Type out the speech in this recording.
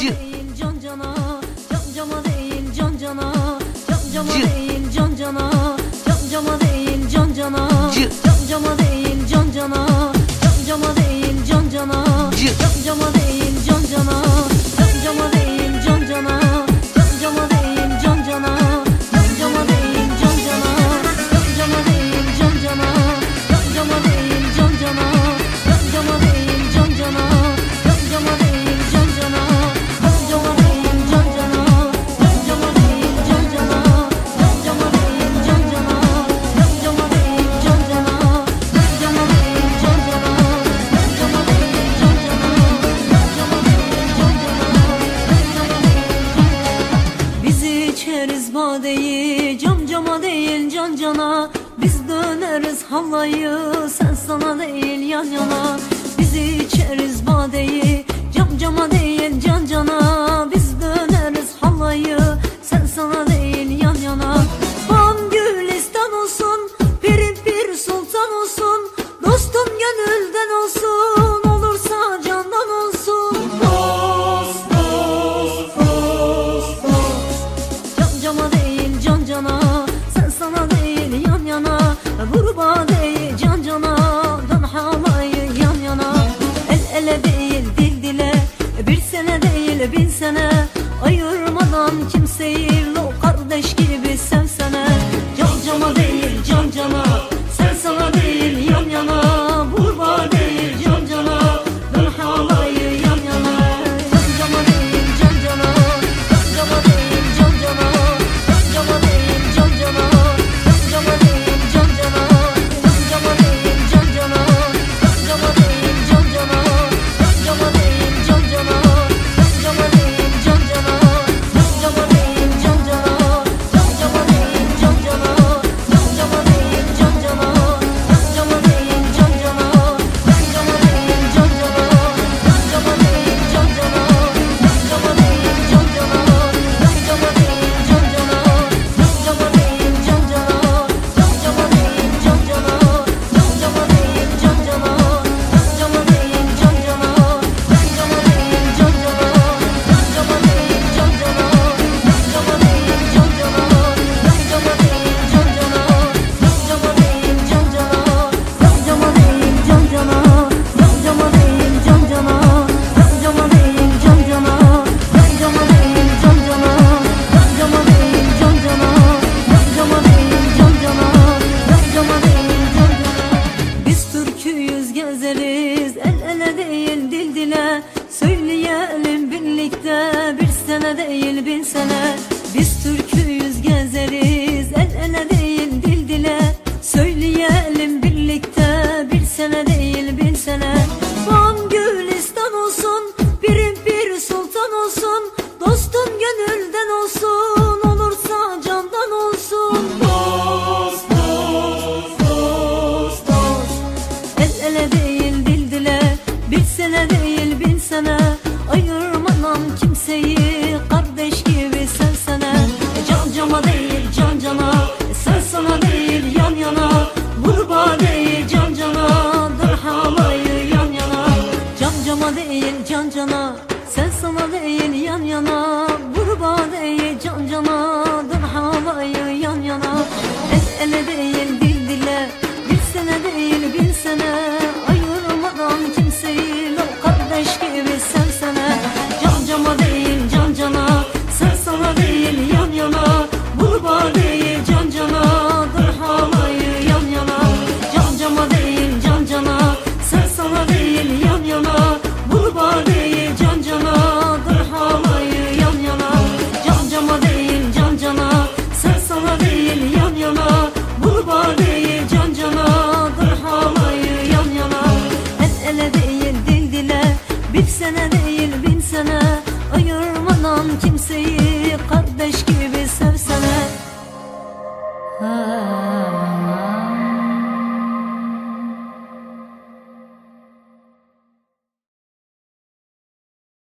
Cı. Can cana, can cama değil can cana, can cama değil can cana, can cama değil can cana, can cama değil can cana, can cama değil can cana, can cama değil cama değil Cam cama değil can cana. Biz döneriz hallayı Sen sana değil yan yana. Biz içeriz badeyi Cam cama değil can cana. Biz sevme kardeş gibi yüz gezeriz. El ele değil dil dile. Söyleyelim birlikte. Bir sene değil bin sene. Biz Türk'üyüz. 着呢。Bir sene değil bin sene Ayırmadan kimseyi Kardeş gibi sevsene ha.